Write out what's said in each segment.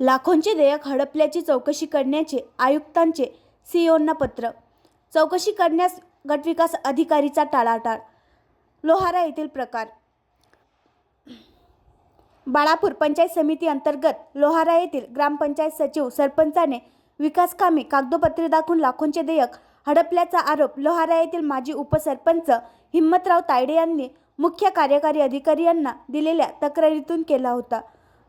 लाखोंचे देयक हडपल्याची चौकशी करण्याचे आयुक्तांचे सीओंना पत्र. चौकशी करण्यास गटविकास अधिकारीचा टाळाटाळ. लोहारा येथील प्रकार. बाळापूर पंचायत समिती अंतर्गत लोहारा येथील ग्रामपंचायत सचिव सरपंचाने विकास कामे कागदोपत्रे दाखवून लाखोंचे देयक हडपल्याचा आरोप लोहारा येथील माजी उपसरपंच हिम्मतराव तायडे यांनी मुख्य कार्यकारी अधिकारी यांना दिलेल्या तक्रारीतून केला होता.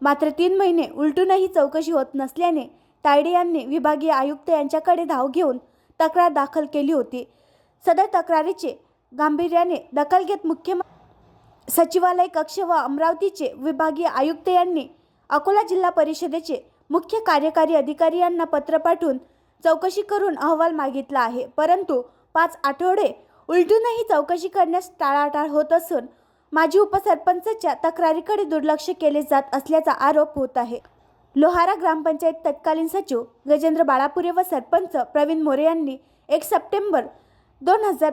मात्र तीन महिने उलटूनही चौकशी होत नसल्याने तायडे यांनी विभागीय आयुक्त यांच्याकडे धाव घेऊन तक्रार दाखल केली होती. सदर तक्रारीचे गांभीर्याने दखल घेत मुख्य सचिवालय कक्ष व अमरावतीचे विभागीय आयुक्त यांनी अकोला जिल्हा परिषदेचे मुख्य कार्यकारी अधिकारी यांना पत्र पाठवून चौकशी करून अहवाल मागितला आहे. परंतु पाच आठवडे उलटूनही चौकशी करण्यास टाळाटाळ होत असून माजी उपसरपंचच्या तक्रारीकडे दुर्लक्ष केले जात असल्याचा आरोप होत आहे. लोहारा ग्रामपंचायत तत्कालीन सचिव गजेंद्र बाळापुरे व सरपंच प्रवीण मोरे यांनी एक सप्टेंबर दोन हजार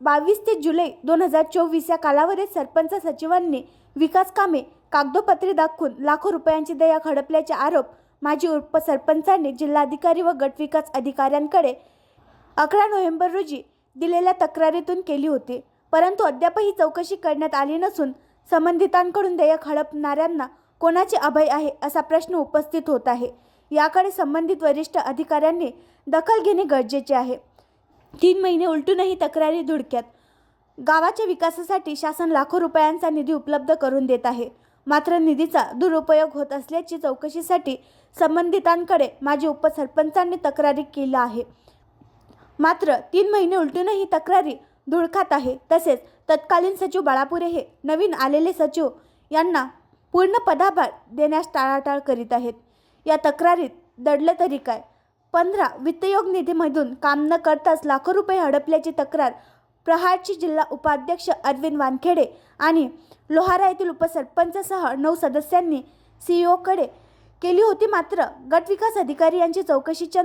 बावीस ते जुलै दोन हजार चोवीस या कालावधीत सरपंच सचिवांनी विकास कामे कागदोपत्री दाखवून लाखो रुपयांची दया हडपल्याचे आरोप माजी उपसरपंचांनी जिल्हाधिकारी व गटविकास अधिकाऱ्यांकडे अकरा नोव्हेंबर रोजी दिलेल्या तक्रारीतून केली होती. परंतु अद्यापही चौकशी करण्यात आली नसून संबंधितांकडून देयक हडपणाऱ्यांना कोणाचे अभय आहे असा प्रश्न उपस्थित होत आहे. याकडे संबंधित वरिष्ठ अधिकाऱ्यांनी दखल घेणे गरजेचे आहे. तीन महिने उलटूनही तक्रारी धुडक्यात. गावाच्या विकासासाठी शासन लाखो रुपयांचा निधी उपलब्ध करून देत आहे. मात्र निधीचा दुरुपयोग होत असल्याची चौकशीसाठी संबंधितांकडे माजी उपसरपंचांनी तक्रारी केली आहे. मात्र तीन महिने उलटूनही तक्रारी धुळखात आहे. तसेच तत्कालीन सचिव बाळापुरे हे नवीन आलेले सचिव यांना पूर्ण पदाभार देण्यास टाळाटाळ करीत आहेत. या तक्रारीत दडलं तरी काय? पंधरा वित्तयोग निधीमधून काम न करताच लाखो रुपये हडपल्याची तक्रार प्रहारची जिल्हा उपाध्यक्ष अरविंद वानखेडे आणि लोहारा येथील उपसरपंचसह नऊ सदस्यांनी सीईओकडे केली होती मात्र गटविकास अधिकारी यांची चौकशीच्या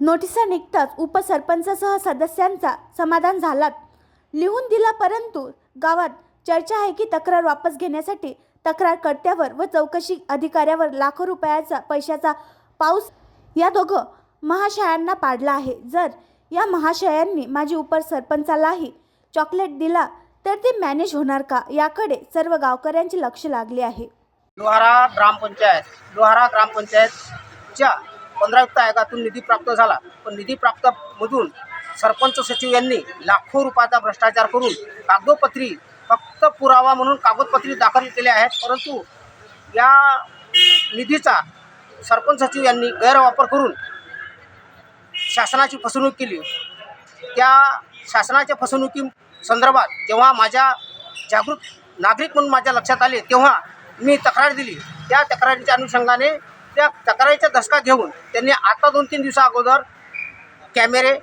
नोटिसा निघताच उपसरपंचसह सदस्यांचा समाधान झालात. लिहून दिला परंतु गावात चर्चा आहे की तक्रार वापस घेण्यासाठी तक्रारकर्त्यावर व चौकशी अधिकाऱ्यावर लाखो रुपयाचा पैशाचा पाऊस या दोघं महाशयांना पाडला आहे. जर या महाशयांनी माझी उपसरपंचालाही चॉकलेट दिला तर ते मॅनेज होणार का? याकडे सर्व गावकऱ्यांचे लक्ष लागले आहे. लोहारा ग्रामपंचायत लोहारा ग्रामपंचायतच्या पंधरा युक्त आयोगातून निधी प्राप्त झाला. पण निधी प्राप्तमधून सरपंच सचिव यांनी लाखो रुपयाचा भ्रष्टाचार करून कागदोपत्री फक्त पुरावा म्हणून कागदपत्री दाखल केले आहेत. परंतु या निधीचा सरपंच सचिव यांनी गैरवापर करून शासनाची फसवणूक केली. त्या शासनाच्या फसवणुकी संदर्भात जेव्हा माझ्या जागृत नागरिक म्हणून माझ्या लक्षात आले तेव्हा मी तक्रार दिली. त्या तक्रारीच्या अनुषंगाने त्या तक्रारीचा धसका घेऊन त्यांनी आता दोन तीन दिवसा अगोदर कॅमेरे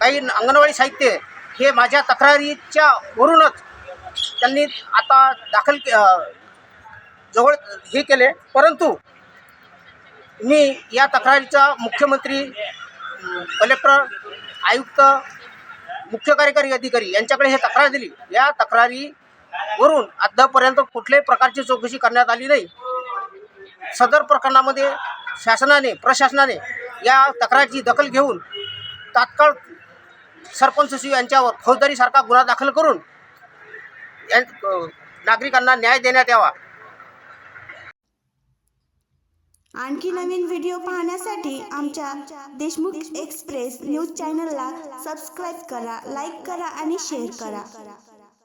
काही अंगणवाडी साहित्य हे माझ्या तक्रारीच्या वरूनच त्यांनी आता दाखल के- जवळ हे केले. परंतु मी या तक्रारीचा मुख्यमंत्री कलेक्टर आयुक्त मुख्य कार्यकारी अधिकारी यांच्याकडे हे तक्रार दिली. या तक्रारीवरून अद्यापर्यंत कुठल्याही प्रकारची चौकशी करण्यात आली नाही. सदर प्रकरणामध्ये शासनाने प्रशासनाने या तक्रारीची दखल घेऊन तात्काळ सरपंच सचिव यांच्यावर फौजदारीसारखा गुन्हा दाखल करून नागरिकांना न्याय देण्यात यावा. आणखी नवीन व्हिडिओ पाहण्यासाठी आमच्या देशमुख एक्सप्रेस न्यूज चॅनलला सबस्क्राईब करा लाईक करा आणि शेअर करा.